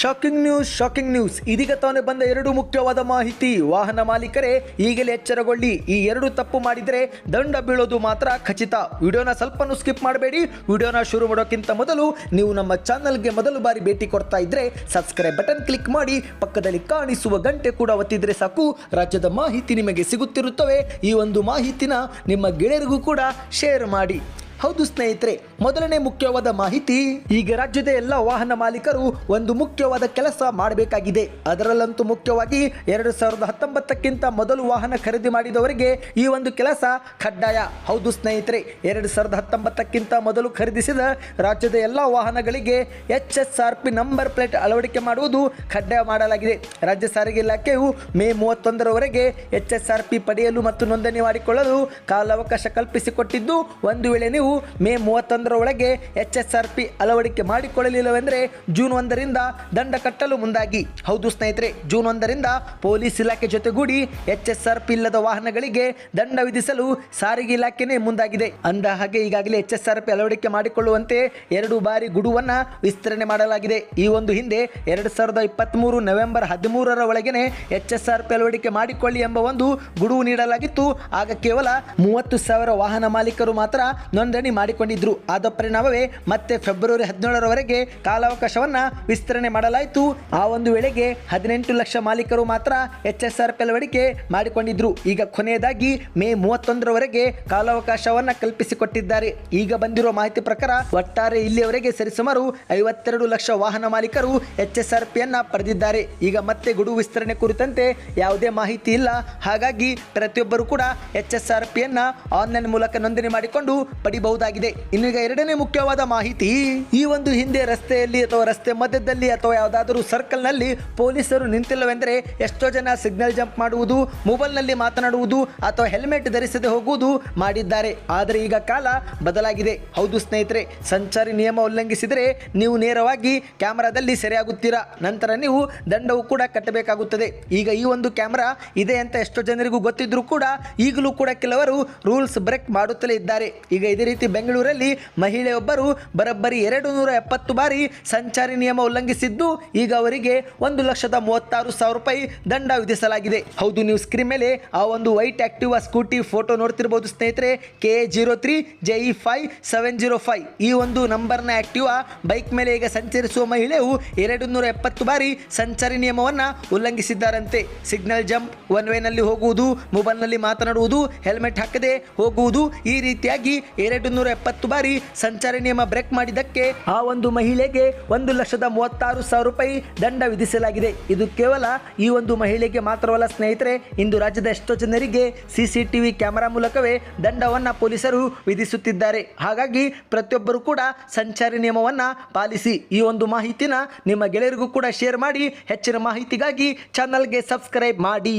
Shocking news shocking news ಇದೀಗ ತಾನೇ ಬಂದ ಎರಡು ಮುಖ್ಯವಾದ ಮಾಹಿತಿ. ವಾಹನ ಮಾಲೀಕರೇ, ಈಗಲೇ ಎಚ್ಚರಗೊಳ್ಳಿ. ಈ ಎರಡು ತಪ್ಪು ಮಾಡಿದರೆ ದಂಡ ಬೀಳೋದು ಮಾತ್ರ ಖಚಿತ. ವಿಡಿಯೋನ ಸ್ವಲ್ಪನೂ ಸ್ಕಿಪ್ ಮಾಡಬೇಡಿ. ವಿಡಿಯೋನ ಶುರು ಮಾಡೋಕ್ಕಿಂತ ಮೊದಲು ನೀವು ನಮ್ಮ ಚಾನಲ್ಗೆ ಮೊದಲು ಬಾರಿ ಭೇಟಿ ಕೊಡ್ತಾ ಇದ್ರೆ ಸಬ್ಸ್ಕ್ರೈಬ್ ಬಟನ್ ಕ್ಲಿಕ್ ಮಾಡಿ, ಪಕ್ಕದಲ್ಲಿ ಕಾಣಿಸುವ ಗಂಟೆ ಕೂಡ ಒತ್ತಿದ್ರೆ ಸಾಕು. ರಾಜ್ಯದ ಮಾಹಿತಿ ನಿಮಗೆ ಸಿಗುತ್ತಿರುತ್ತವೆ. ಈ ಒಂದು ಮಾಹಿತಿನ ನಿಮ್ಮ ಗೆಳೆಯರಿಗೂ ಕೂಡ ಶೇರ್ ಮಾಡಿ. ಹೌದು ಸ್ನೇಹಿತರೆ, ಮೊದಲನೇ ಮುಖ್ಯವಾದ ಮಾಹಿತಿ, ಈಗ ರಾಜ್ಯದ ಎಲ್ಲ ವಾಹನ ಮಾಲೀಕರು ಒಂದು ಮುಖ್ಯವಾದ ಕೆಲಸ ಮಾಡಬೇಕಾಗಿದೆ. ಅದರಲ್ಲಂತೂ ಮುಖ್ಯವಾಗಿ ಎರಡು ಸಾವಿರದ ಹತ್ತೊಂಬತ್ತಕ್ಕಿಂತ ಮೊದಲು ವಾಹನ ಖರೀದಿ ಮಾಡಿದವರಿಗೆ ಈ ಒಂದು ಕೆಲಸ ಕಡ್ಡಾಯ. ಹೌದು ಸ್ನೇಹಿತರೆ, ಎರಡು ಸಾವಿರದ ಹತ್ತೊಂಬತ್ತಕ್ಕಿಂತ ಮೊದಲು ಖರೀದಿಸಿದ ರಾಜ್ಯದ ಎಲ್ಲ ವಾಹನಗಳಿಗೆ H S R P number plate ಅಳವಡಿಕೆ ಮಾಡುವುದು ಕಡ್ಡಾಯ ಮಾಡಲಾಗಿದೆ. ರಾಜ್ಯ ಸಾರಿಗೆ ಇಲಾಖೆಯು ಮೇ ಮೂವತ್ತೊಂದರವರೆಗೆ ಎಚ್ ಎಸ್ ಆರ್ ಪಿ ಪಡೆಯಲು ಮತ್ತು ನೋಂದಣಿ ಮಾಡಿಕೊಳ್ಳಲು ಕಾಲಾವಕಾಶ ಕಲ್ಪಿಸಿಕೊಟ್ಟಿದ್ದು, ಒಂದು ವೇಳೆ ನೀವು ಮೇ ಮೂವತ್ತೊಂದರ ಒಳಗೆ ಎಚ್ ಎಸ್ ಆರ್ ಪಿ ಅಳವಡಿಕೆ ಮಾಡಿಕೊಳ್ಳಲಿಲ್ಲವೆಂದರೆ ಜೂನ್ ಒಂದರಿಂದ ದಂಡ ಕಟ್ಟಲು ಮುಂದಾಗಿ. ಹೌದು ಸ್ನೇಹಿತರೆ, ಜೂನ್ ಒಂದರಿಂದ ಪೊಲೀಸ್ ಇಲಾಖೆ ಜೊತೆಗೂಡಿ ಎಚ್ ಎಸ್ ಆರ್ ಪಿ ಇಲ್ಲದ ವಾಹನಗಳಿಗೆ ದಂಡ ವಿಧಿಸಲು ಸಾರಿಗೆ ಇಲಾಖೆನೇ ಮುಂದಾಗಿದೆ. ಅಂದ ಹಾಗೆ ಈಗಾಗಲೇ ಎಚ್ ಎಸ್ ಆರ್ ಪಿ ಅಳವಡಿಕೆ ಮಾಡಿಕೊಳ್ಳುವಂತೆ ಎರಡು ಬಾರಿ ಗುಡುವನ್ನ ವಿಸ್ತರಣೆ ಮಾಡಲಾಗಿದೆ. ಈ ಒಂದು ಹಿಂದೆ ಎರಡು ಸಾವಿರದ ಇಪ್ಪತ್ತ್ಮೂರು ನವೆಂಬರ್ ಹದಿಮೂರರ ಒಳಗೆನೆ ಎಚ್ ಎಸ್ ಆರ್ ಪಿ ಅಳವಡಿಕೆ ಮಾಡಿಕೊಳ್ಳಿ ಎಂಬ ಒಂದು ಗುಡುವು ನೀಡಲಾಗಿತ್ತು. ಆಗ ಕೇವಲ ಮೂವತ್ತು ಸಾವಿರ ವಾಹನ ಮಾಲೀಕರು ಮಾತ್ರ ನೋಂದಣಿ ಮಾಡಿಕೊಂಡಿದ್ರು. ಆದ ಪರಿಣಾಮವೇ ಮತ್ತೆ ಫೆಬ್ರವರಿ ಹದಿನೇಳರವರೆಗೆ ಕಾಲಾವಕಾಶವನ್ನ ವಿಸ್ತರಣೆ ಮಾಡಲಾಯಿತು. ಆ ಒಂದು ವೇಳೆಗೆ ಹದಿನೆಂಟು ಲಕ್ಷ ಮಾಲೀಕರು ಮಾತ್ರ ಎಚ್ ಎಸ್ ಆರ್ ಅಳವಡಿಕೆ ಮಾಡಿಕೊಂಡಿದ್ರು. ಈಗ ಕೊನೆಯದಾಗಿ ಮೇ ಮೂವತ್ತೊಂದರವರೆಗೆ ಕಾಲಾವಕಾಶವನ್ನ ಕಲ್ಪಿಸಿಕೊಟ್ಟಿದ್ದಾರೆ. ಈಗ ಬಂದಿರುವ ಮಾಹಿತಿ ಪ್ರಕಾರ ಒಟ್ಟಾರೆ ಇಲ್ಲಿಯವರೆಗೆ ಸರಿಸುಮಾರು ಐವತ್ತೆರಡು ಲಕ್ಷ ವಾಹನ ಮಾಲೀಕರು ಎಚ್ ಎಸ್ ಆರ್ ಪಿಯನ್ನ ಪಡೆದಿದ್ದಾರೆ. ಈಗ ಮತ್ತೆ ಗುಡು ವಿಸ್ತರಣೆ ಕುರಿತಂತೆ ಯಾವುದೇ ಮಾಹಿತಿ ಇಲ್ಲ. ಹಾಗಾಗಿ ಪ್ರತಿಯೊಬ್ಬರು ಕೂಡ ಎಚ್ ಎಸ್ ಆರ್ ಪಿಯನ್ನ ಆನ್ಲೈನ್ ಮೂಲಕ ನೋಂದಣಿ ಮಾಡಿಕೊಂಡು ಪಡಿಬಹುದಾಗಿದೆ ಇನ್ನು ಇನ್ನೀಗ ಎರಡನೇ ಮುಖ್ಯವಾದ ಮಾಹಿತಿ, ಈ ಒಂದು ಹಿಂದೆ ರಸ್ತೆಯಲ್ಲಿ ಅಥವಾ ರಸ್ತೆ ಮಧ್ಯದಲ್ಲಿ ಅಥವಾ ಯಾವುದಾದರೂ ಸರ್ಕಲ್ನಲ್ಲಿ ಪೊಲೀಸರು ನಿಂತಿಲ್ಲವೆಂದರೆ ಎಷ್ಟೋ ಜನ ಸಿಗ್ನಲ್ ಜಂಪ್ ಮಾಡುವುದು ಮೊಬೈಲ್ನಲ್ಲಿ ಮಾತನಾಡುವುದು ಅಥವಾ ಹೆಲ್ಮೆಟ್ ಧರಿಸದೆ ಹೋಗುವುದು ಮಾಡಿದ್ದಾರೆ. ಆದರೆ ಈಗ ಕಾಲ ಬದಲಾಗಿದೆ. ಹೌದು ಸ್ನೇಹಿತರೆ, ಸಂಚಾರಿ ನಿಯಮ ಉಲ್ಲಂಘಿಸಿದರೆ ನೀವು ನೇರವಾಗಿ ಕ್ಯಾಮರಾದಲ್ಲಿ ಸೆರೆಯಾಗುತ್ತೀರಾ? ನಂತರ ನೀವು ದಂಡವು ಕೂಡ ಕಟ್ಟಬೇಕಾಗುತ್ತದೆ. ಈಗ ಈ ಒಂದು ಕ್ಯಾಮರಾ ಇದೆ ಅಂತ ಎಷ್ಟೋ ಜನರಿಗೂ ಗೊತ್ತಿದ್ರೂ ಕೂಡ ಈಗಲೂ ಕೂಡ ಕೆಲವರು ರೂಲ್ಸ್ ಬ್ರೇಕ್ ಮಾಡುತ್ತಲೇ ಇದ್ದಾರೆ. ಈಗ ಇದೇ ರೀತಿ ಬೆಂಗಳೂರಲ್ಲಿ ಮಹಿಳೆಯೊಬ್ಬರು ಬರೋಬ್ಬರಿ ಎರಡು ನೂರ ಎಪ್ಪತ್ತು ಬಾರಿ ಸಂಚಾರಿ ನಿಯಮ ಉಲ್ಲಂಘಿಸಿದ್ದು, ಈಗ ಅವರಿಗೆ ಒಂದು ಲಕ್ಷದ ಮೂವತ್ತಾರು ಸಾವಿರ ರೂಪಾಯಿ ದಂಡ ವಿಧಿಸಲಾಗಿದೆ. ಹೌದು, ನೀವು ಸ್ಕ್ರೀನ್ ಮೇಲೆ ಆ ಒಂದು ವೈಟ್ ಆಕ್ಟಿವ್ ಸ್ಕೂಟಿ ಫೋಟೋ ನೋಡ್ತಿರ್ಬೋದು ಸ್ನೇಹಿತರೆ, K zero three J five seven zero five. ಈ ಒಂದು ನಂಬರ್ನ ಆಕ್ಟಿವಾ ಬೈಕ್ ಮೇಲೆ ಈಗ ಸಂಚರಿಸುವ ಮಹಿಳೆಯು ಎರಡು ನೂರ ಎಪ್ಪತ್ತು ಬಾರಿ ಸಂಚಾರಿ ನಿಯಮವನ್ನು ಉಲ್ಲಂಘಿಸಿದ್ದಾರಂತೆ. ಸಿಗ್ನಲ್ ಜಂಪ್, ಒನ್ ವೇನಲ್ಲಿ ಹೋಗುವುದು, ಮೊಬೈಲ್ನಲ್ಲಿ ಮಾತನಾಡುವುದು, ಹೆಲ್ಮೆಟ್ ಹಾಕದೆ ಹೋಗುವುದು ಈ ರೀತಿಯಾಗಿ ಎರಡು ನೂರ ಎಪ್ಪತ್ತು ಬಾರಿ ಸಂಚಾರ ನಿಯಮ ಬ್ರೇಕ್ ಮಾಡಿದ್ದಕ್ಕೆ ಆ ಒಂದು ಮಹಿಳೆಗೆ ಒಂದು ಲಕ್ಷದ ಮೂವತ್ತಾರು ಸಾವಿರ ರೂಪಾಯಿ ದಂಡ ವಿಧಿಸಲಾಗಿದೆ. ಇದು ಕೇವಲ ಈ ಒಂದು ಮಹಿಳೆಗೆ ಮಾತ್ರವಲ್ಲ ಸ್ನೇಹಿತರೆ, ಇಂದು ರಾಜ್ಯದ ಎಷ್ಟೋ ಜನರಿಗೆ ಸಿಸಿಟಿವಿ ಕ್ಯಾಮೆರಾ ಮೂಲಕವೇ ದಂಡವನ್ನು ಪೊಲೀಸರು ವಿಧಿಸುತ್ತಿದ್ದಾರೆ. ಹಾಗಾಗಿ ಪ್ರತಿಯೊಬ್ಬರು ಕೂಡ ಸಂಚಾರಿ ನಿಯಮವನ್ನ ಪಾಲಿಸಿ ಈ ಒಂದು ಮಾಹಿತಿನ ನಿಮ್ಮ ಗೆಳೆಯರಿಗೂ ಕೂಡ ಶೇರ್ ಮಾಡಿ, ಹೆಚ್ಚಿನ ಮಾಹಿತಿಗಾಗಿ ಚಾನಲ್ಗೆ ಸಬ್ಸ್ಕ್ರೈಬ್ ಮಾಡಿ.